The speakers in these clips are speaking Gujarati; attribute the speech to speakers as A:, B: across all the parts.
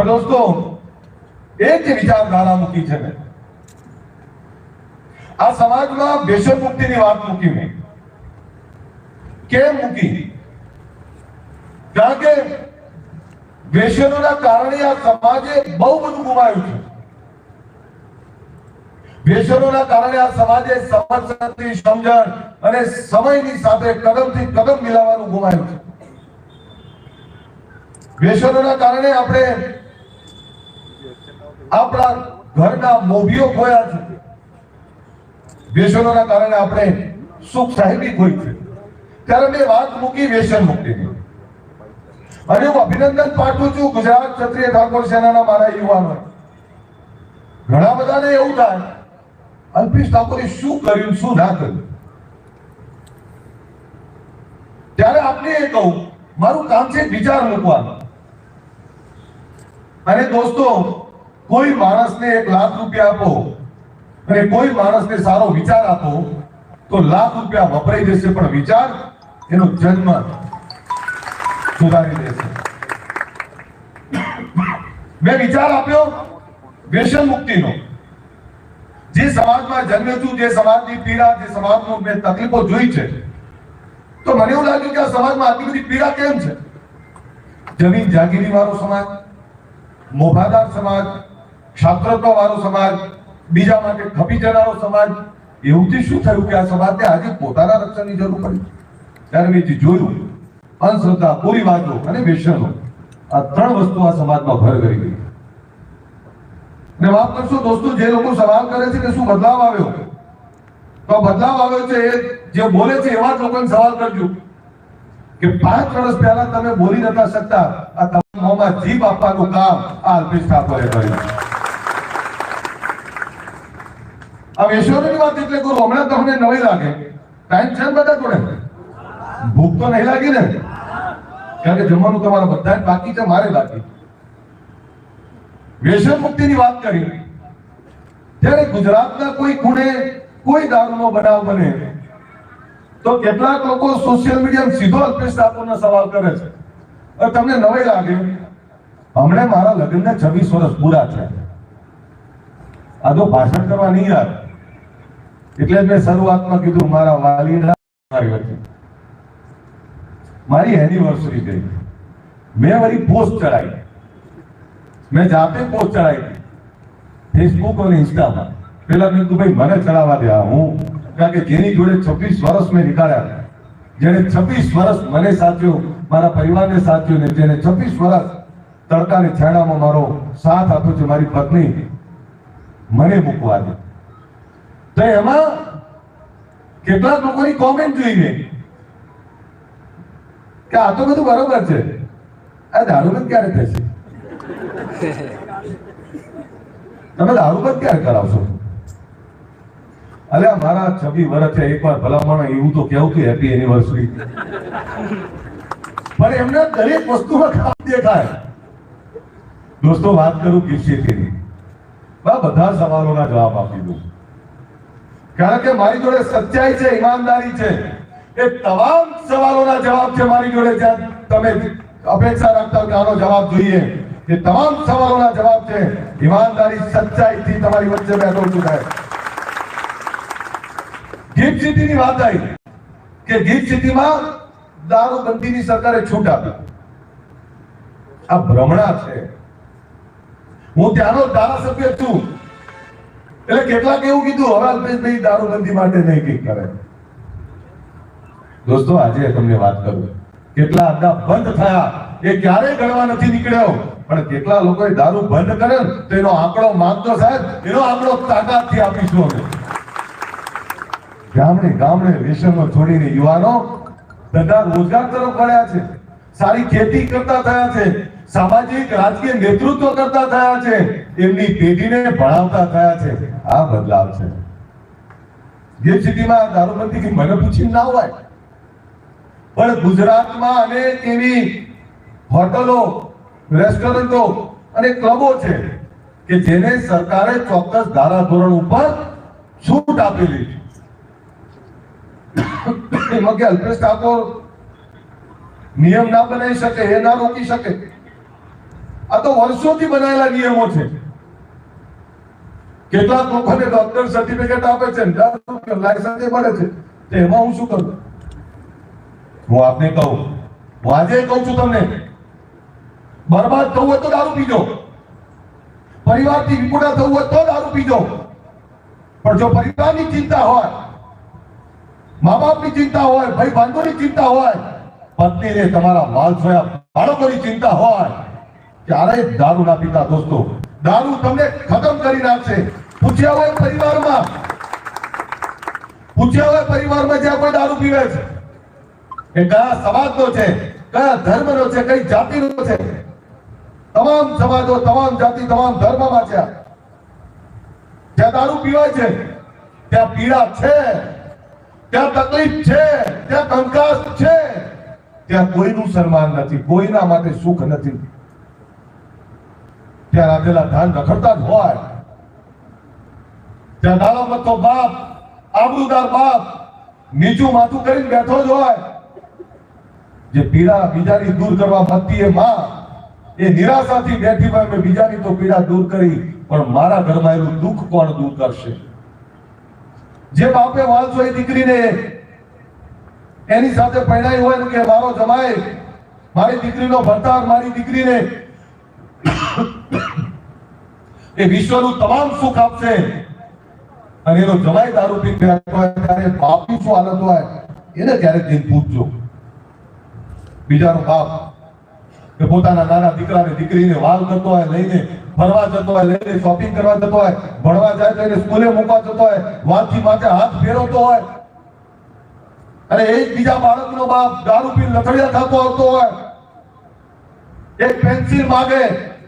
A: પણ દોસ્તો એક વિચારધારા મૂકી છે મેં આ સમાજમાં વ્યસન મુક્તિની વાત મૂકી મેં કેમ મૂકી કારણ કે વ્યસનોના કારણે આ સમાજે બહુ બધું ગુમાવ્યું છે વેસનોના કારણે આ સમાજે સમજશક્તિ સમજણ અને સમયની સાથે કદમથી કદમ મિલાવવાનું ગુમાવ્યું છે વેસનોના કારણે આપણે આપણા ઘરના મોભીઓ ખોયા છે. વ્યસનોના કારણે આપણે સુખ સાહેબી ખોઈ છે. ત્યારે મેં વાત મૂકી વ્યસન મુક્તિની. અને હું અભિનંદન પાઠવું છું ગુજરાત ક્ષત્રિય ઠાકોર સેનાના મારા યુવાનો ઘણા બધાને એવું થાય, અલ્પેશ ઠાકોરે શું કર્યું, શું ના કર્યું? ત્યારે આપને એ કહું, મારું કામ છે વિચાર મૂકવાનું. અને દોસ્તો કોઈ માણસને એક લાખ રૂપિયા આપો અને કોઈ માણસને સારો વિચાર આપો, તો લાખ રૂપિયા વપરાઈ જશે, પણ વિચાર એનો જન્મ સુધારી દેશે. મેં વિચાર આપ્યો વ્યસન મુક્તિનો. જે સમાજમાં જન્મ્યો છું, જે સમાજની પીડા, જે સમાજનો મેં તકલીફો જોઈ છે, તો મને એવું લાગ્યું કે આ સમાજમાં આટલી બધી પીડા કેમ છે? જમીન જાગીરી વાળો સમાજ, મોભાદાર સમાજ છાત્રત્વ વાળો સમાજ, બીજા માટે ખપી જનારો સમાજ એવુંથી શું થયું કે આ સમાજને આજે પોતાના રક્ષણની જરૂર પડી? ત્યારે મેં જોયું, અંધશ્રદ્ધા કુરિવાજો અને વેસનો આ ત્રણ વસ્તુ આ સમાજમાં ભર કરી ગઈ. ને વાત કરશો દોસ્તો, જે લોકો સવાલ કરે છે કે શું બદલાવ આવ્યો? તો બદલાવ આવ્યો છે એ જે બોલે છે એવા જ લોકોને સવાલ કરજો કે પાંચ વર્ષ પહેલા તમે બોલી નતા શકતા, આ તમારા મોંમાં જીભ આપવાનું કામ આ અલ્પેશ ઠાકોરે કર્યું. આ વેશ્યોની વાત એટલે કરું, હમણાં તમને નવી લાગે. ટાઈમ છે બધા જોડે? ભૂખ તો નહીં લાગી ને? કારણ કે જમવાનું તમારા બધા બાકી છે, મારે બાકી. વ્યસન મુક્તિની વાત કરી. ત્યારે ગુજરાતના કોઈ ખૂણે કોઈ દારૂનો બનાવ બને. તો કેટલાક લોકો સોશિયલ મીડિયા સીધો અલ્પેશ ઠાકોરનો સવાલ કરે છે. તમને નવાઈ લાગે. હમણે મારા લગ્નને છવ્વીસ વર્ષ પૂરા છે આ તો ભાષણ કરવા નહીં યાર એટલે જ મેં શરૂઆતમાં કીધું, મારા વાલીના મારી એનિવર્સરી ગઈ મેં વળી પોસ્ટ ચડાવી. મેં જાતે પોસ્ટ ચડાવી ફેસબુક અને ઇન્સ્ટામાં પેલા મેં ભાઈ, મને ચડાવવા દે હું. કારણ કે જેની જોડે છવ્વીસ વર્ષ મેં નીકાળ્યા જેને છવ્વીસ વર્ષ મને સાચ્યો મારા પરિવારને સાચ્યો ને જેને છવ્વીસ વર્ષ તડકાની છેડામાં મારો સાથ આપ્યો છે, મારી પત્ની, મને મૂકવા દે. તો એમાં કેટલાક લોકોની કોમેન્ટ જોઈ ગઈ કે આ તો બધું બરોબર છે. આ દારૂબંધ ક્યારે થશે? તમે દારૂબંધ ક્યારે કરાવશો? અરે મારા છબી વર્ષ છે, એકવાર ભલામણ એવું તો કેવું કે હેપી એનિવર્સરી પણ એમને દરેક વસ્તુમાં ખામ દેખાય. દોસ્તો, વાત કરું કિસ્સેથી બા, બધા સવાલોના જવાબ આપી દઉં. કારણ કે મારી જોડે સચ્ચાઈ છે, ઈમાનદારી છે. એ તમામ સવાલોના જવાબ છે મારી જોડે, જ્યાં તમે અપેક્ષા રાખતા હો કે આનો જવાબ જોઈએ. એ તમામ સવાલોના જવાબ છે. ઈમાનદારી સચ્ચાઈથી તમારી વચ્ચે બેઠો છું, સાહેબ. ગિફ્ટ સિટીની વાત આવી કે ગિફ્ટ સિટીમાં દારૂબંધીની સરકારે છૂટ આપી. આ ભ્રમણા છે. હું ત્યાંનો ધારાસભ્ય છું. એટલે કેટલાક એવું કીધું, હવે અલ્પેશભાઈ દારૂબંધી માટે નહીં કંઈક કરે. દોસ્તો, આજે તમને વાત કરું. કેટલા અડ્ડા બંધ થયા. એ ક્યારેય ગણવા નથી નીકળ્યો. પણ કેટલા લોકોએ દારૂ બંધ કરે તો એનો આંકડો માંગતો સાહેબ, એનો આંકડો તાકાતથી આપીશું અમે. ગામડે ગામડે વેસનો છોડીને યુવાનો ધંધા રોજગાર તરફ વળ્યા છે. સારી ખેતી કરતા થયા છે. સામાજિક, રાજકીય નેતૃત્વ કરતા થયા છે. એમની પેઢીને ભણાવતા થયા છે. આ બદલાવ છે. ગિફ્ટ સિટીમાં દારૂબંધી મને પૂછીને ના હોય. પણ ગુજરાતમાં અનેક એવી હોટલો, રેસ્ટોરન્ટો અને ક્લબો છે કે જેને સરકારે ચોક્કસ ધારાધોરણ ઉપર છૂટ આપેલી છે એમાં કે અલ્પેશ ઠાકોર નિયમ ના બનાવી શકે, એ ના રોકી શકે. આ તો વર્ષોથી બનાવેલા નિયમો છે. કેટલાક લોકોને ડોક્ટર સર્ટિફિકેટ આપે છે લાયસન્સ મળે છે. તો હું શું કરું? હું આપને કહું, હું આજે કહું છું તમને, બરબાદ થવું હોય તો દારૂ પીજો. પરિવારથી વિપુડા થવું હોય તો દારૂ પીજો. પણ જો પરિવારની ચિંતા હોય મા બાપની ચિંતા હોય, ભાઈ બંધુની ચિંતા હોય પત્નીને તમારા માલ સોયા બાળકોની ચિંતા હોય ત્યારે દારૂ ના પીતા દોસ્તો, દારૂ તમને ખતમ કરી નાખશે. હોય પરિવારમાં હોય પરિવારમાં જ્યાં કોઈ દારૂ પીવે છે એ કયા સમાજનો છે, કયા ધર્મનો છે, કઈ જાતિનો છે, તમામ સમાજો, તમામ જાતિ, તમામ ધર્મમાં છે. જ્યાં દારૂ પીવાય છે, ત્યાં પીડા છે, ત્યાં તકલીફ છે, ત્યાં કંકાસ છે, ત્યાં કોઈનું સન્માન નથી, કોઈના માટે સુખ નથી. ત્યાં રાખેલા ધાન રખડતા જ હોય. દાડો મતો બાપ આબરૂદાર બાપ, નીચું માથું કરીને બેઠો જ હોય. જે પીડા બીજાની દૂર કરવા માંગતી એ માં, એ નિરાશાથી બેઠી હોય મેં બીજાની તો પીડા દૂર કરી, પણ મારા ઘરમાં એનું દુઃખ કોણ દૂર કરશે? જે બાપે વાંચો એ દીકરીને એની સાથે પહેણાઈ હોય કે મારો જમાય, મારી દીકરીનો ભરતાર મારી દીકરીને એ વિશ્વનું તમામ સુખ આપશે. અને એનો જમાય દારૂ પી બેઠો હોય ત્યારે શું હાલત હોય, એને ક્યારેક જઈને પૂછજો. બીજાનો બાપ કે પોતાના નાના દીકરાને, દીકરીને વાલ કરતો હોય, લઈને ફરવા જતો હોય, લઈને શોપિંગ કરવા જતો હોય, ભણવા જાય તો એને સ્કૂલે મૂકવા જતો હોય, વાલથી માથે હાથ ફેરવતો હોય. અને એ બીજા બાળકનો બાપ દારૂ પી લથડિયા થતો આવતો હોય. એક પેન્સિલ માગે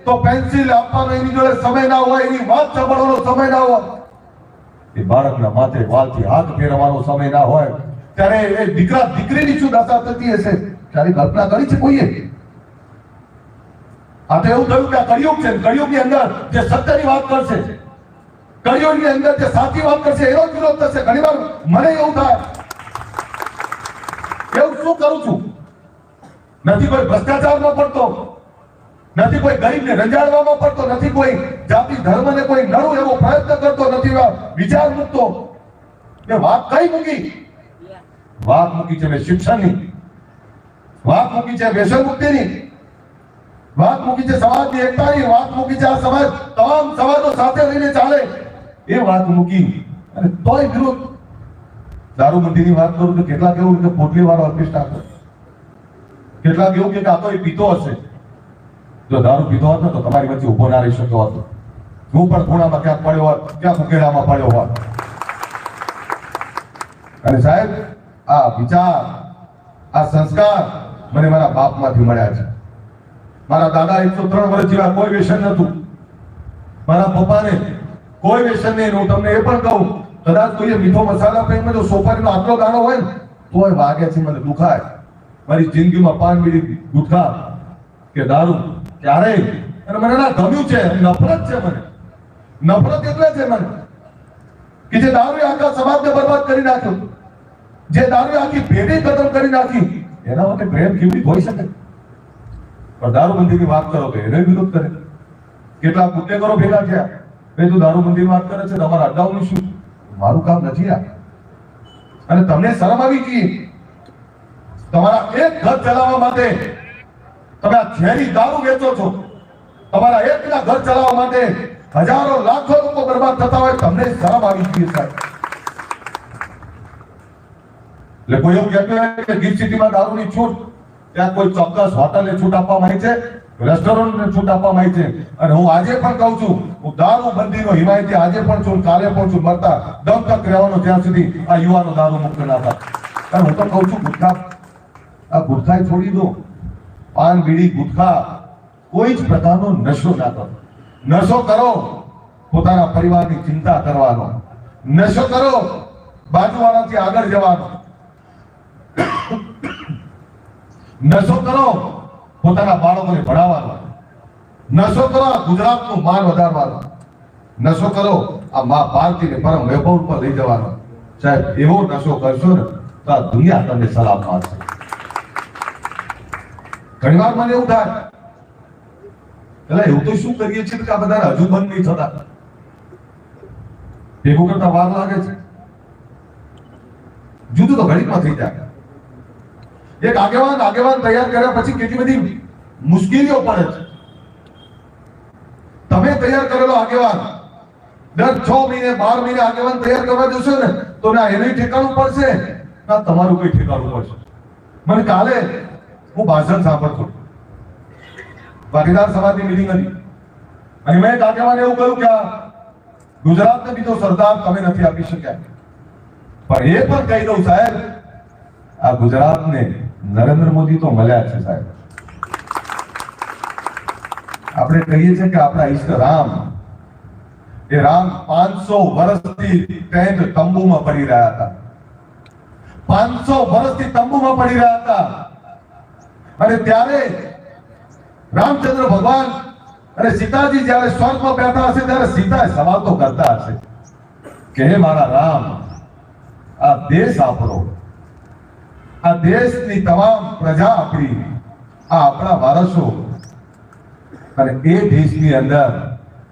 A: તો પેન્સિલ આપવાનો એની જોડે સમય ના હોય, એની વાત સાંભળવાનો સમય ના હોય. એ બાળકના માથે વાલથી હાથ ફેરવવાનો સમય ના હોય, ત્યારે એ દીકરા દીકરીની શું દશા થતી હશે? ત્યારે કલ્પના કરી છે કોઈએ? આ તો એવું થયું કે કળિયુગ છે કળિયુગની અંદર જે સત્યની વાત કરશે, કળિયુગની અંદર જે સાચી વાત કરશે, એનો જ વિરોધ થશે. ઘણીવાર મને એવું થાય, એવું શું કરું છું? નથી કોઈ ભ્રષ્ટાચારમાં પડતો, નથી કોઈ ગરીબને રંજાડવામાં પડતો, નથી કોઈ ધર્મને કોઈ નડું એવો પ્રયત્ન કરતો નથી વિચાર મૂકતો. કે વાત કઈ મૂકી? વાત મૂકી છે શિક્ષણની. વાત મૂકી છે વ્યસન મુક્તિની. વાત મૂકી છે સમાજની એકતાની. વાત મૂકી છે આ સમાજ તમામ સમાજો સાથે રહીને ચાલે. એ વાત મૂકી. અને તોય વિરોધ. દારૂબંધીની વાત કરું તો કેટલાક એવું કે પોટલી વાળો અલ્પેશ ઠાકોર કેટલાક એવું કે આ તો એ પીતો હશે. જો દારૂ પીતો હતો તો તમારી વચ્ચે ઊભો ના રહી શક્યો હતો. હું પણ ખૂણામાં ક્યાંક પડ્યો હોત, ક્યાંક ઉકેડામાં પડ્યો હોત. અને સાહેબ, આ વિચાર, આ સંસ્કાર મને મારા બાપમાંથી મળ્યા છે. મારા દાદા એકસો ત્રણ વર્ષ જેવા કોઈ વ્યસન નતું મારા પપ્પાને કોઈ વ્યસન નહીં હું તમને એ પણ કહું, કદાચ કોઈએ મીઠો મસાલા પ્રેમ જો સોપારીનો આટલો દાણો હોય ને, તોય વાગે છે, મને દુખાય. મારી જિંદગીમાં પાન બીડી ગુટખા કે દારૂ ક્યારેય, અને મને ના ગમ્યું છે, નફરત છે મને. નફરત એટલે છે મને કે જે દારૂએ આખા સમાજને બરબાદ કરી નાખ્યો. જે દારૂએ આખી પેઢી ખતમ કરી નાખી. એના માટે પ્રેમ કેવી હોઈ શકે? પણ દારૂબંધીની વાત કરો કે એને વિરોધ કરે. કેટલા ગુનેગારો ભેગા થયા. બે તું દારૂબંધી વાત કરે છે, તમારા અડ્ડાઓનું શું? મારું કામ નથી આ. અને તમને શરમ આવી ગઈ. તમારા એક ઘર ચલાવવા માટે તમે આ ઝેરી દારૂ વેચો છો. તમારા એકના ઘર ચલાવવા માટે હજારો લાખો લોકો બરબાદ થતા હોય, તમને શરમ આવી જોઈએ સાહેબ. એટલે કોઈ એવું કહેતું હોય કે ગીર સિટીમાં દારૂની છૂટ, ત્યાં કોઈ ચોક્કસ હોટલને છૂટ આપવામાં આવી છે, રેસ્ટોરન્ટને છૂટ આપવામાં આવી છે. અને હું આજે પણ કહું છું, હું દારૂ બંધીનો હિમાયતી આજે પણ છું કાલે પણ છું, મરતા દમ તક રહેવાનો જ્યાં સુધી આ યુવાનો દારૂ મુક્ત ના થાય. અને હું તો કહું છું, ગુટખા, આ ગુટખાય છોડી દો. પાન બીડી ગુટખા કોઈ જ પ્રકારનો નશો ના કરો. નશો કરો, પોતાના પરિવારની ચિંતા કરવાનો. નશો કરો, બાજુવાળાથી આગળ જવાનો. નશો કરો, પોતાના બાળકોને ભણાવવાનો. નશો કરો, આ ગુજરાતનું માન વધારવાનો. નશો કરો, આ મા ભારતીને પરમ વૈભવ ઉપર લઈ જવાનો. સાહેબ, એવો નશો કરશો ને, તો આ દુનિયા તમને સલામ આપશે. ઘણીવાર મને એવું થાય એટલે એવું તો શું કરીએ છીએ? કે આ બધા હજુ બંધ નહીં થતા. ભેગું કરતા વાર લાગે છે. જુદું તો ઘડીકમાં થઈ જાય. એક આગેવાન આગેવાન તૈયાર કર્યા પછી કેટલી બધી મુશ્કેલીઓ પડે છે. તમે તૈયાર કરેલો આગેવાન. દર છ મહિને, બાર મહિને આગેવાન તૈયાર કરવા જશો ને, તો ના એને ઠેકાણું પડશે, ના તમારું કોઈ ઠેકાણું પડશે. મને કાલે હું ભાષણ સાંભળતો ભાગીદાર સમાજની મિટિંગ હતી. અને મેં કાકેવાને એવું કહ્યું કે ગુજરાતને બીજો સરદાર તમે નથી આપી શક્યા. પણ એ પણ કહી દઉં, સાહેબ, આ ગુજરાતને નરેન્દ્ર મોદી તો મળ્યા છે, સાહેબ. આપણે કહીએ છીએ કે આપણા ઈષ્ટ રામ, એ રામ પાંચસો વર્ષથી ટેન્ટ તંબુમાં પડી રહ્યા હતા. પાંચસો વર્ષથી તંબુમાં પડી રહ્યા હતા. અને ત્યારે રામચંદ્ર ભગવાન અને સીતાજી જ્યારે સ્વર્ગમાં બેઠા હશે, ત્યારે સીતા સવાલ કરતા હશે કે, હે મારા રામ, આ દેશ આપણો. આ દેશની તમામ પ્રજા આપણી, આ આપણા વારસો. અને એ દેશની અંદર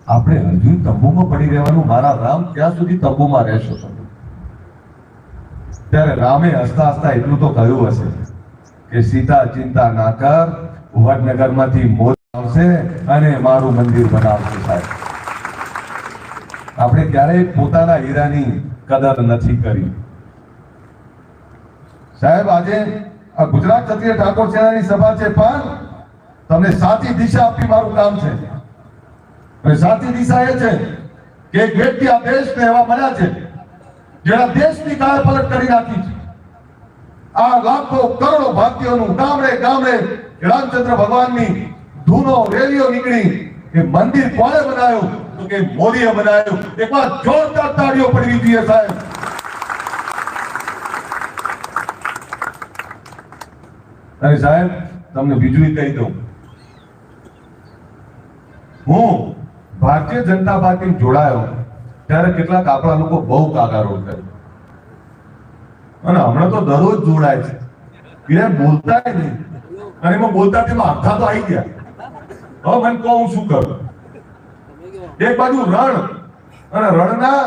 A: આપણે હજુ તંબુમાં પડી રહેવાનું. મારા રામ ક્યાં સુધી તંબુમાં રહેશો ત્યારે રામે હસતા હસતા એટલું તો કહ્યું હશે કે, સીતા, ચિંતા ના કર. વડનગરમાંથી મોદી આવશે અને મારું મંદિર બનાવશે સાહેબ. આપણે ક્યારેય પોતાના હીરાની કદર નથી કરી. સાહેબ, આજે આ ગુજરાત ક્ષત્રિય ઠાકોર સેનાની સભા છે, પણ તમને સાચી દિશા આપી મારું કામ છે. સાચી દિશા એ છે કે એક વ્યક્તિ આ દેશને એવા મળ્યા છે જેના દેશની કાયા પલટ કરી નાખી છે. આ લાખો કરોડો ભારતીયોનું ગામડે ગામડે રામચંદ્ર ભગવાનની ધૂનો રેલીઓ નીકળી એ મંદિર કોણે બનાવ્યું? તો કે મોદીએ બનાવ્યું. એકવાર જોરદાર તાળીઓ પડવી જોઈએ સાહેબ. અને સાહેબ, તમને બીજું કહી દઉં. હું ભારતીય જનતા પાર્ટી જોડાયો ત્યારે કેટલાક આપણા લોકો બહુ કાગારો કર્યો અને હમણાં તો દરરોજ જોડાય છે. બોલતા નહીં. અને એમાં બોલતા તેમાં અડધા તો આવી ગયા. હવે મને કહું હું શું કરું? એક બાજુ રણ અને રણના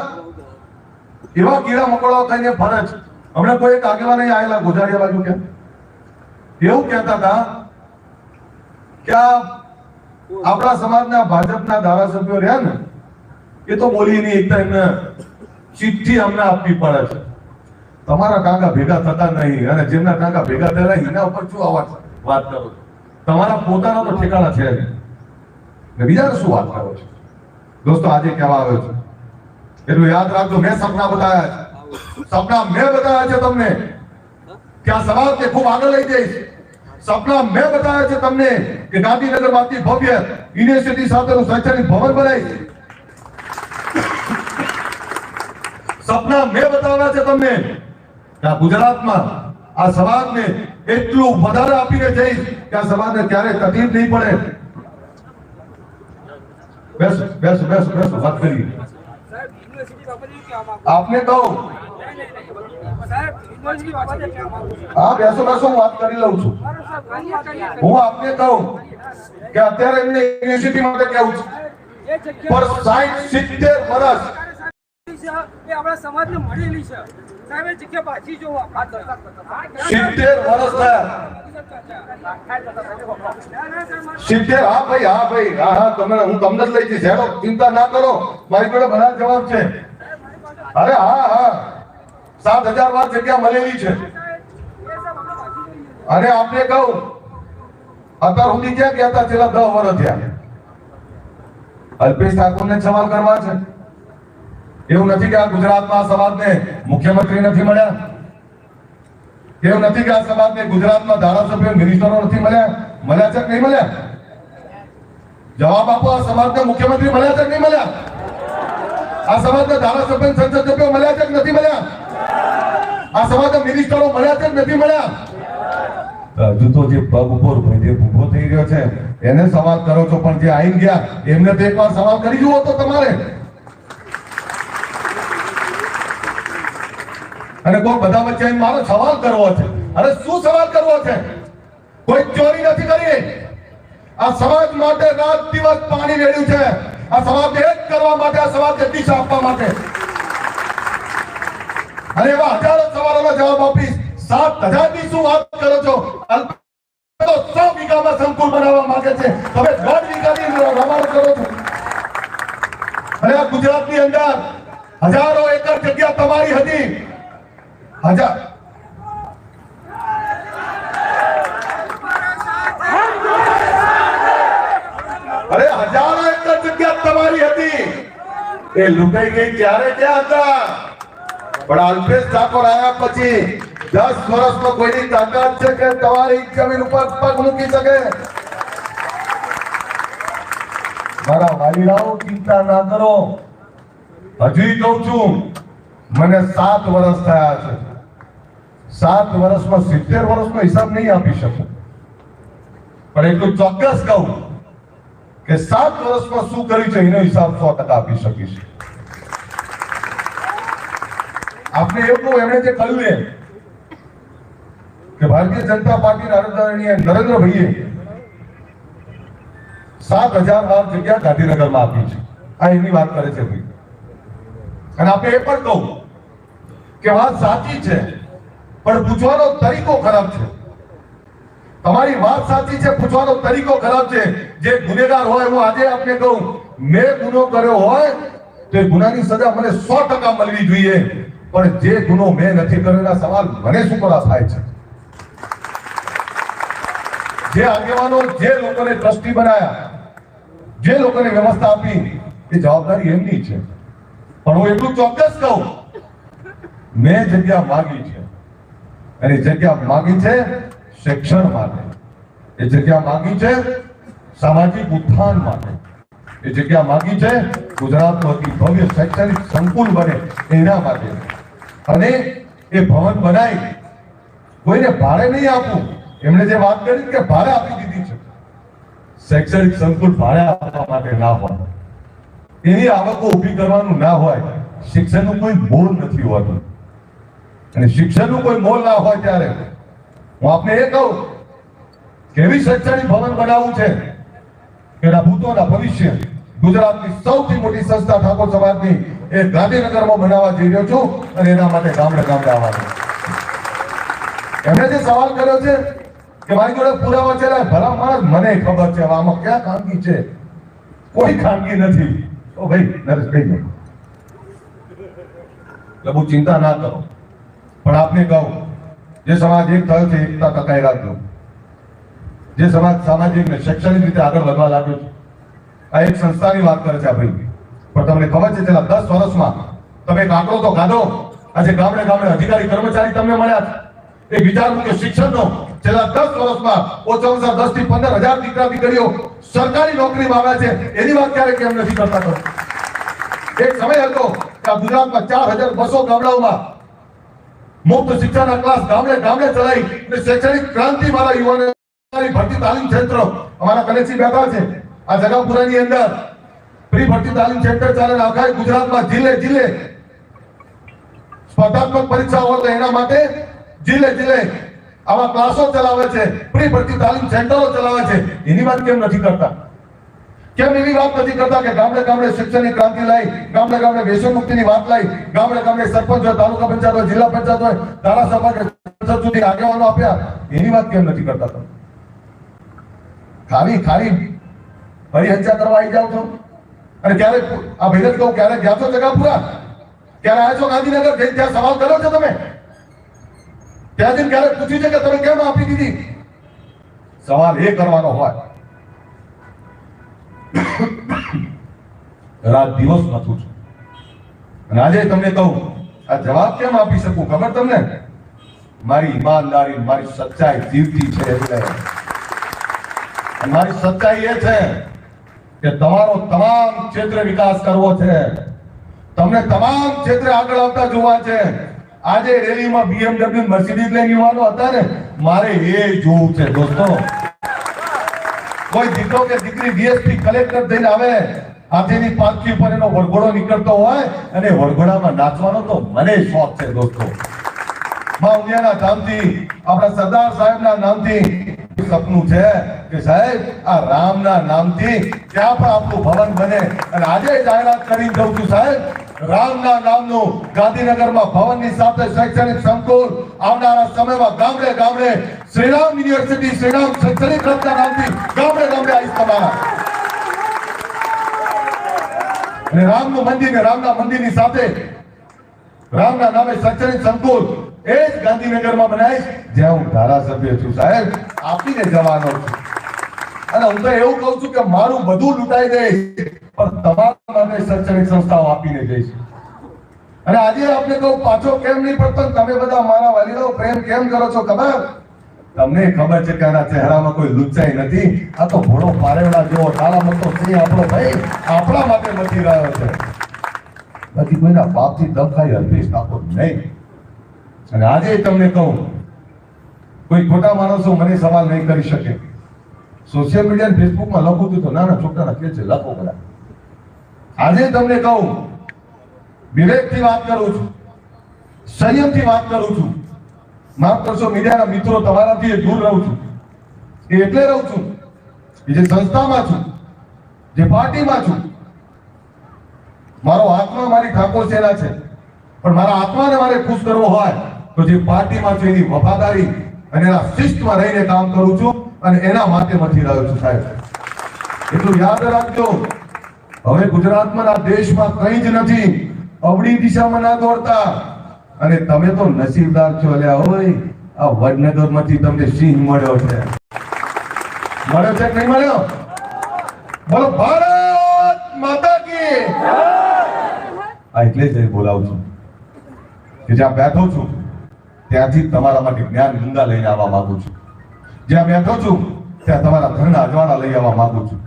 A: એવા કીડા મકોડાઓ થઈને છે. હમણાં કોઈ એક આગેવાન અહીં આયેલા ગોજારિયા બાજુ કે? એવું કહેતા હતા કે આપણા સમાજના ભાજપના ધારાસભ્યો રહ્યા ને, એ તો બોલી નહીં એકતા એમને ચિઠ્ઠી અમને આપવી પડે છે. તમારા કાંકા ભેગા થતા નહીં અને જેમના કાંકા ભેગા થયેલા એના ઉપર શું અવાજ વાત કરો છો તમારા પોતાના તો ઠેકાણા છે નહીં ને બીજાને શું વાત કરો છો? દોસ્તો, આજે કહેવા આવ્યો છું. એટલું યાદ રાખજો, મેં સપના બતાવ્યા છે. સપના મેં બતાવ્યા છે તમને. કે આ સમાજને ખૂબ આગળ લઈ જઈશ. સપના મેં બતાવ્યા છે તમને કે ગાંધીનગરમાંથી ભવ્ય યુનિવર્સિટી સાથેનું શૈક્ષણિક ભવન બનાવીશ. સપના મેં બતાવ્યા છે તમને. કે આ ગુજરાતમાં આ સમાજને એટલું વધારે આપીને જઈશ કે આ સમાજને ક્યારે તકલીફ નહીં પડે. બેસ બેસ બેસ બેસ, વાત
B: માંગુ
A: આપને કહું. હા કરી લઉં છું. હું આપને કહું કે અત્યારે માટે કેવું છું. સિત્તેર વર્ષ સિત્તેર વર્ષ સિત્તેર, હા ભાઈ હા ભાઈ, હા હા તમે હું તમને જ લઈ જઈશ. હેલો ચિંતા ના કરો. મારી જોડે બધા જવાબ છે. અરે, હા હા. સાત હજાર વાર જગ્યા મળેલી છે. અને આપને કહું, અત્યાર સુધી ક્યાં ગયા હતા? છેલ્લા દસ વર્ષ થયા. અલ્પેશ ઠાકોર ને સવાલ કરવા છે. એવું નથી કે આ ગુજરાતમાં સમાજને મુખ્યમંત્રી નથી મળ્યા. એવું નથી કે આ સમાજને ગુજરાતમાં ધારાસભ્યો મિનિસ્ટરો નથી મળ્યા. મળ્યા છે નહીં મળ્યા? જવાબ આપો, આ સમાજને મુખ્યમંત્રી મળ્યા છે નહીં મળ્યા? આ સમાજના ધારાસભ્ય સંસદ સભ્યો મળ્યા છે નથી મળ્યા? આ સમાજના મિનિસ્ટરો મળ્યા છે નથી મળ્યા? હજુ તો જે પગ ઉપર જે ઊભો થઈ રહ્યો છે, એને સવાલ કરો છો, પણ જે આઈ ગયા, એમને તો એકવાર સવાલ કરી જુઓ તો તમારે. અને કોઈ બધા વચ્ચે મારો સવાલ કરવો છે. અરે શું સવાલ કરવો છે? કોઈ ચોરી નથી કરી. આ સમાજ માટે રાત દિવસ પાણી રેડ્યું છે. આ સમાજ એક કરવા માટે, આ સમાજ દિશા આપવા માટે. અને એવા હજારો સવાલોનો જવાબ આપીશ. સાત હજારની શું વાત કરો છો? તો સો વીઘામાં સંકુલ બનાવવા માંગે છે. તમે દોઢ વીઘાની રમાણ કરો છો. અને આ ગુજરાતની અંદર હજારો એકર જગ્યા તમારી હતી. હજાર અરે હજારો એકર જગ્યા તમારી હતી. એ લૂંટાઈ ગઈ ત્યારે ક્યાં હતા? પણ અલ્પેશ ઠાકોર આવ્યા પછી દસ વર્ષમાં કોઈની તાકાત છે કે તમારી જમીન ઉપર પગ મૂકી શકે? મારા વાલીરાઓ, ચિંતા ના કરો. હજી કહું છું. મને સાત વર્ષ થયા છે. સાત વર્ષમાં સિત્તેર વર્ષનો હિસાબ નહીં આપી શકું. પણ એટલું ચોક્કસ કહું કે સાત વર્ષમાં શું કર્યું છે એનો હિસાબ સો ટકા આપી શકીશ. આપણે એવું એમણે જે કહ્યું એ કે ભારતીય જનતા પાર્ટી આદરણીય નરેન્દ્રભાઈએ સાત હજાર વાર જગ્યા ગાંધીનગરમાં આપી છે. આ એની વાત કરે છે ભાઈ. અને આપણે એ પણ કહું કે વાત સાચી છે. પણ પૂછવાનો તરીકો ખરાબ છે. તમારી વાત સાચી છે, પૂછવાનો તરીકો ખરાબ છે. જે ગુનેગાર હોય, હું આજે આપને કહું, મેં ગુનો કર્યો હોય, તો ગુનાની સજા મને સો ટકા મળવી જોઈએ. પણ જે ગુનો મેં નથી કર્યો સવાલ મને શું કરવા થાય છે? જે આગેવાનો, જે લોકોને ટ્રસ્ટી બનાયા, જે લોકોને વ્યવસ્થા આપી, એ જવાબદારી એમની છે. પણ હું એટલું ચોક્કસ કહું, મેં જગ્યા માગી છે. અને જગ્યા માંગી છે શિક્ષણ માટે. એ જગ્યા માંગી છે સામાજિક ઉત્થાન માટે. એ જગ્યા માંગી છે ગુજરાતનું અતિ ભવ્ય શૈક્ષણિક સંકુલ બને એના માટે. અને એ ભવન બનાવી કોઈને ભાડે નહીં આપવું. એમણે જે વાત કરી કે ભાડે આપી દીધી છે. શૈક્ષણિક સંકુલ ભાડે આપવા માટે ના હોય. એની આવકો ઊભી કરવાનું ના હોય. શિક્ષણનું કોઈ મોલ નથી હોતું. અને શિક્ષણનું કોઈ મોલ ના હોય ત્યારે. હું આપને એ કહું કે એવી શૈક્ષણિક ભવન બનાવવું છે? એના ભૂતોના ભવિષ્ય ગુજરાતની સૌથી મોટી સંસ્થા ઠાકોર સમાજની એ ગાંધીનગરમાં બનાવવા જઈ રહ્યો છું અને એના માટે ગામડે ગામડે આવવાનું એમણે જે સવાલ કર્યો છે કે મારી જોડે પુરાવા છે ભલા માણસ મને ખબર છે આમાં ક્યાં ખાનગી છે? કોઈ ખાનગી નથી. ઓ ભાઈ, નરેશભાઈ એટલે બહુ ચિંતા ના કરો. પણ આપને કહું, જે સમાજ એક થયો છે એકતા ટકાઈ રાખજો. જે સમાજ સામાજિક ને શૈક્ષણિક રીતે આગળ વધવા લાગ્યો છે. આ એક સંસ્થાની વાત કરે છે આ ભાઈ પણ તમને ખબર છે, છેલ્લા દસ વર્ષમાં તમે આંકડો તો કાઢો. આજે ગામડે ગામડે અધિકારી કર્મચારી તમને મળ્યા છે. એ વિચારવું કે શિક્ષણનો છેલ્લા દસ વર્ષમાં ઓછામાં ઓછા દસથી પંદર હજાર દીકરા દીકરીઓ સરકારી નોકરીમાં આવ્યા છે. એની વાત ક્યારે કેમ નથી કરતા એક સમય હતો કે ગુજરાતમાં ચાર હજાર બસો ગામડાઓમાં મુક્ત શિક્ષાના ક્લાસ ગામડે ગામડે ચલાવી અને શૈક્ષણિક ક્રાંતિ મારા યુવાને ભરતી તાલીમ ક્ષેત્ર અમારા કલેક્સી બેઠા છે. આ જગાપુરાની અંદર પ્રી ભરતી તાલીમ ક્ષેત્ર ચાલે આખા ગુજરાતમાં જિલ્લે જિલ્લે સ્પર્ધાત્મક પરીક્ષા હોય તો એના માટે જિલ્લે જિલ્લે આવા ક્લાસો ચલાવે છે. પ્રી ભરતી તાલીમ સેન્ટરો ચલાવે છે. એની વાત કેમ નથી કરતા? કેમ એવી વાત નથી કરતા કે ગામડે ગામડે શિક્ષણની ક્રાંતિ લાવી ગામડે ગામડે વ્યસન મુક્તિની વાત લાવી ગામડે ગામડે સરપંચ હોય, તાલુકા પંચાયત હોય, જિલ્લા પંચાયત હોય, ધારાસભા સુધી આગેવાનો આપ્યા, એની વાત કેમ નથી કરતા તમે? ખાલી ખાલી પરિહત્યા કરવા આવી જાવ છો? અને ક્યારે આ ભાઈને કહું, ક્યારે ગયા છો જગાપુરા? ક્યારે આવ્યા છો ગાંધીનગર ત્યાં સવાલ કર્યો છે તમે? ત્યાં જઈને ક્યારે પૂછ્યું છે કે તમે કેમ આપી દીધી? સવાલ એ કરવાનો હોય. રાત દિવસ મથું છું. અને આજે તમને કહું, આ જવાબ કેમ આપી શકું? ખબર તમને? મારી ઈમાનદારી, મારી સચ્ચાઈ જીવતી છે એટલે. મારી સચ્ચાઈ એ છે કે તમારો તમામ ક્ષેત્રે વિકાસ કરવો છે. તમને તમામ ક્ષેત્રે આગળ આવતા જોવા છે. આજે રેલીમાં બીએમડબ્લ્યુ મર્સિડીઝ લઈને યુવાનો હતા ને, મારે એ જોવું છે. દોસ્તો કોઈ દીકરો કે દીકરી ડીએસપી કલેક્ટર થઈને આવે, હાથીની પાલખી ઉપર એનો વરઘોડો નીકળતો હોય, અને વરઘોડામાં નાચવાનો તો મને શોખ છે દોસ્તો. માં ઉમિયાના ધામથી, આપણા સરદાર સાહેબના નામથી સપનું છે કે સાહેબ, આ રામના નામથી ત્યાં પણ આપણું ભવન બને. અને આજે જાહેરાત કરી દઉં છું સાહેબ રામના નામનું ગાંધીનગરમાં ભવનની સાથે શૈક્ષણિક સંકુલ આવનારા સમયમાં ગામડે ગામડે શ્રીરામ યુનિવર્સિટી, શ્રીરામ શૈક્ષણિક રથના નામથી ગામડે ગામડે આવીશ તમારા. અને રામનું મંદિર ને રામના મંદિરની સાથે રામના નામે શૈક્ષણિક સંકુલ એ જ ગાંધીનગરમાં બનાવીશ, જ્યાં હું ધારાસભ્ય છું. સાહેબ, આપીને જવાનો છું. અને હું તો એવું કહું છું કે મારું બધું લૂંટાઈ દઈશ. પણ તમારા માટે શૈક્ષણિક સંસ્થાઓ આપીને જઈશ. અને આજે આપને કહું, પાછો કેમ નહીં પડતો? તમે બધા મારા વાલીઓ પ્રેમ કેમ કરો છો ખબર? તમને ખબર છે કે આના ચહેરામાં કોઈ લુચાઈ નથી? આ તો ઘોડો પારેવડા જેવો તાળામતો સિંહ આપણો ભાઈ. આપણા માટે મચી રહ્યો છે. બાકી કોઈના બાપથી દમ ખાઈ ઠાકોર નહીં. અને આજે તમને કહું, કોઈ ખોટા માણસો મને સવાલ નહીં કરી શકે. સોશિયલ મીડિયા ફેસબુકમાં લખું છું તો નાના છોકરાના કે છે લખો બધા. આજે તમને કહું, વિવેકથી વાત કરું છું, સંયમથી વાત કરું છું. માફ કરશો, મીડિયાના મિત્રો તમારાથી દૂર રહું છું. એટલે રહું છું જે સંસ્થામાં છું, જે પાર્ટીમાં છું. મારો આત્મા મારી ઠાકોર સેના છે. પણ મારા આત્માને મારે ખુશ કરવો હોય, તો જે પાર્ટીમાં છે એની વફાદારી અને એના શિસ્તમાં રહીને કામ કરું છું અને એના માટે મથી રહ્યો છું સાહેબ. એટલું યાદ રાખજો. હવે ગુજરાતમાં ના દેશમાં કંઈ જ નથી. અવળી દિશામાં ના દોડતા. અને તમે તો નસીબદાર છો અલ્યા હોય આ વડનગરમાંથી તમને સિંહ મળ્યો છે. મળ્યો છે નહીં મળ્યો? બોલો, ભારત માતા કી આ એટલે જ બોલાવું છું. કે જ્યાં બેઠો છું, ત્યાંથી તમારા માટે જ્ઞાન ગંગા લઈને આવવા માંગુ છું. જ્યાં બેઠો છું, ત્યાં તમારા ઘરના અજવાળા લઈ આવવા માંગુ છું.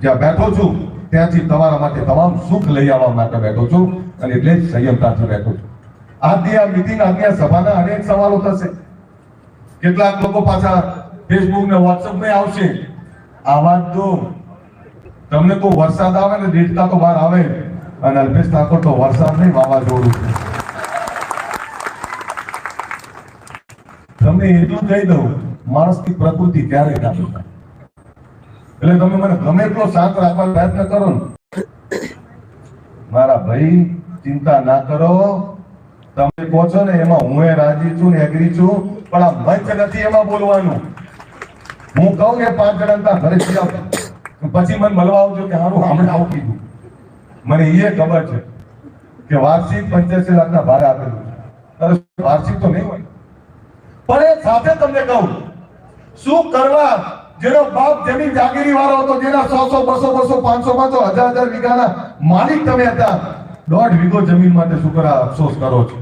A: જ્યાં બેઠો છું ત્યાંથી તમારા માટે તમામ સુખ લઈ આવવા માટે બેઠો છું અને એટલે જ સંયમતાથી બેઠો છું. આજની આ મિટિંગ આજની આ સભાના અનેક સવાલો થશે. કેટલાક લોકો પાછા ફેસબુક ને વોટ્સઅપમાં આવશે. આવા તો તમને કોઈ વરસાદ આવે ને દેડકા તો બહાર આવે અને અલ્પેશ ઠાકોર તો વરસાદ નહીં, વાવાઝોડું તમને એટલું કહી દઉં, માણસની પ્રકૃતિ ક્યારેય ના. એટલે તમે મને ગમે એટલો શાંત રાખવાનો પ્રયત્ન કરો ને. મારા ભાઈ, ચિંતા ના કરો. તમે કહો ને, એમાં હું એ રાજી છું ને એગ્રી છું, પણ આ મંચ નથી એમાં બોલવાનું. હું કહું કે પાંચ જણા ઘરે પછી મને મળવા આવજો કે હારું, હમણાં આવું કીધું. મને એ ખબર છે કે વાર્ષિક પંચ્યાસી લાખના ભારે આપેલું છે. વાર્ષિક તો નહીં હોય. પણ એ સાથે તમને કહું, શું કરવા જેનો બાપ જમીન જાગીરી વાળો હતો, જેના સો સો, બસો બસો, પાંચસો પાંચસો હજાર હજાર વીઘાના માલિક તમે હતા. દોઢ વીઘો જમીન માટે શું કરા અફસોસ કરો છો?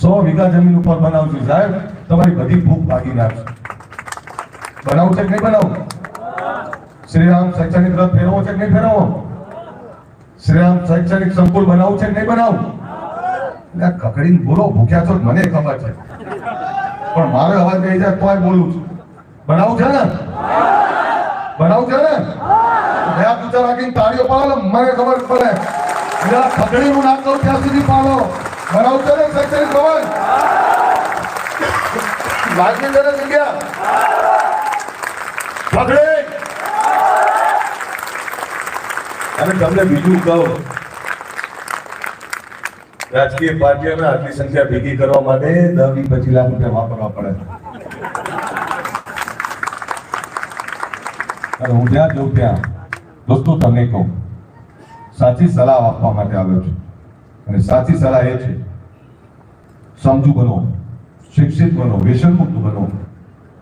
A: સો વીઘા જમીન ઉપર બનાવશું સાહેબ, તમારી બધી ભૂખ ભાગી નાખશે બનાવું છે કે નહીં બનાવું? શ્રીરામ શૈક્ષણિક રથ ફેરવો છે કે નહીં ફેરવો શ્રીરામ શૈક્ષણિક સંકુલ બનાવવું છે કે નહીં બનાવું? એટલે કકડીને બોલો, ભૂખ્યા છો મને ખબર છે. પણ મારો અવાજ કહી જાય તોય બોલું છું. બનાવું છે ને? ભણાવ છે ને? બે ઊંચા રાખીને તાળીઓ પાડો મને ખબર પડે. પેલા ખકડીનું નામ કરું ત્યાં સુધી પાડો. ભણાવ છે ને, શૈક્ષણિક ભવન? ને જગ્યા ખગડી! અને તમને બીજું કહું. રાજકીય પાર્ટીઓને આટલી સંખ્યા ભેગી કરવા માટે દસથી પચીસ લાખ રૂપિયા વાપરવા પડે અને હું જ્યાં જઉં ત્યાં દોસ્તો તમને કહું. સાચી સલાહ આપવા માટે આવ્યો છું. અને સાચી સલાહ એ છે, સમજુ બનો, શિક્ષિત બનો વ્યસનમુક્ત બનો.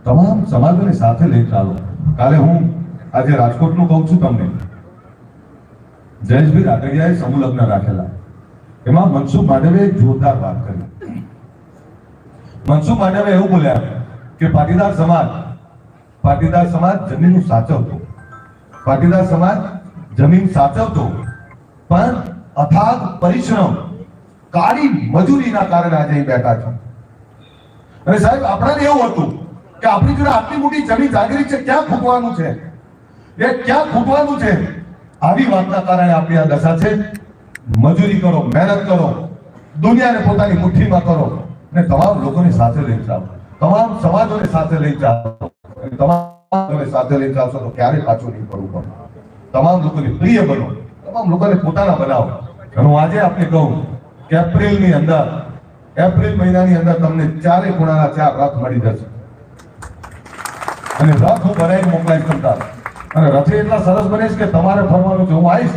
A: તમામ સમાજને સાથે લઈ ચાલો. કાલે હું આજે રાજકોટનું કહું છું તમને. જયેશભાઈ રાદડિયાએ સમૂહ લગ્ન રાખેલા. એમાં મનસુખ માંડવે જોરદાર વાત કરી. મનસુખ માંડવે એવું બોલ્યા કે પાટીદાર સમાજ પાટીદાર સમાજ જમીન સાચવતો. પાટીદાર સમાજ જમીન સાચવતો. પણ અથાગ પરિશ્રમ, કાળી મજૂરીના કારણે આજે બેઠા છો. અને સાહેબ, આપણાને એવું હતું કે આપણી જોડે આટલી મોટી જમીન જાગીરી છે, ક્યાં ફૂટવાનું છે? એ ક્યાં ફૂટવાનું છે? આવી વાતના કારણે આપણી આ દશા છે. મજૂરી કરો, મહેનત કરો, દુનિયાને પોતાની મુઠ્ઠીમાં કરો અને તમામ લોકોને સાથે લઈ જાઓ. તમામ સમાજોને સાથે લઈ અને તમામ તમે સાથે લઈને ચાલશો તો ક્યારે પાછું નહીં પડવું પડે. તમામ લોકોને પ્રિય બનો. તમામ લોકોને પોતાના બનાવો. હું આજે આપને કહું કે એપ્રિલની અંદર, એપ્રિલ મહિનાની અંદર તમને ચારે ખૂણાના ચાર રથ મળી જશે. અને રથ હું બનાવીને મોકલાઈ શકતા અને રથે એટલા સરસ બનીશ કે તમારે ફરવાનું છે. હું આવીશ,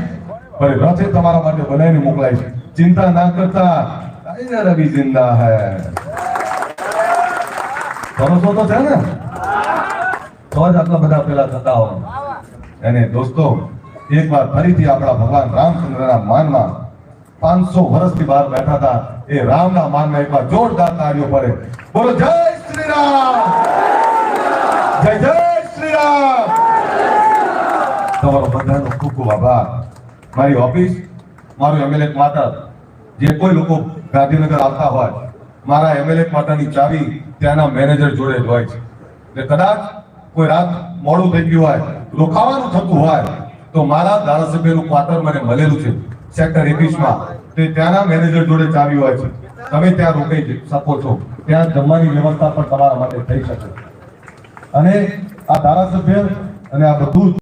A: પણ રથે તમારા માટે બનાવીને મોકલાઈશ ચિંતા ના કરતા. રવિ જિંદા હૈ. ભરોસો તો છે ને? તો જ આટલા બધા પેલા થતા હોય. અને દોસ્તો એક વાર ફરીથી આપણા ભગવાન રામચંદ્રના માનમાં પાંચસો વર્ષથી બહાર બેઠા હતા. એ રામના માનમાં એકવાર જોરદાર તાળીઓ પડે. બોલો, જય શ્રી રામ જય જય શ્રી રામ તમારો બધાનો ખૂબ ખૂબ આભાર. મારી ઓફિસ, મારું એમએલએ માતા, જે કોઈ લોકો ગાંધીનગર આવતા હોય, મારા એમએલએ માતાની ચાવી ત્યાંના મેનેજર જોડે હોય છે. એટલે કદાચ કોઈ રાત મોડું થઈ ગયું હોય રોકાવાનું થતું હોય, તો મારા ધારાસભ્યનું ક્વાર્ટર મને મળેલું છે સેક્ટર એકવીસમાં તે ત્યાંના મેનેજર જોડે ચાવી હોય છે. તમે ત્યાં રોકાઈ શકો છો. ત્યાં જમવાની વ્યવસ્થા પણ તમારા માટે થઈ શકે. અને આ ધારાસભ્ય અને આ બધું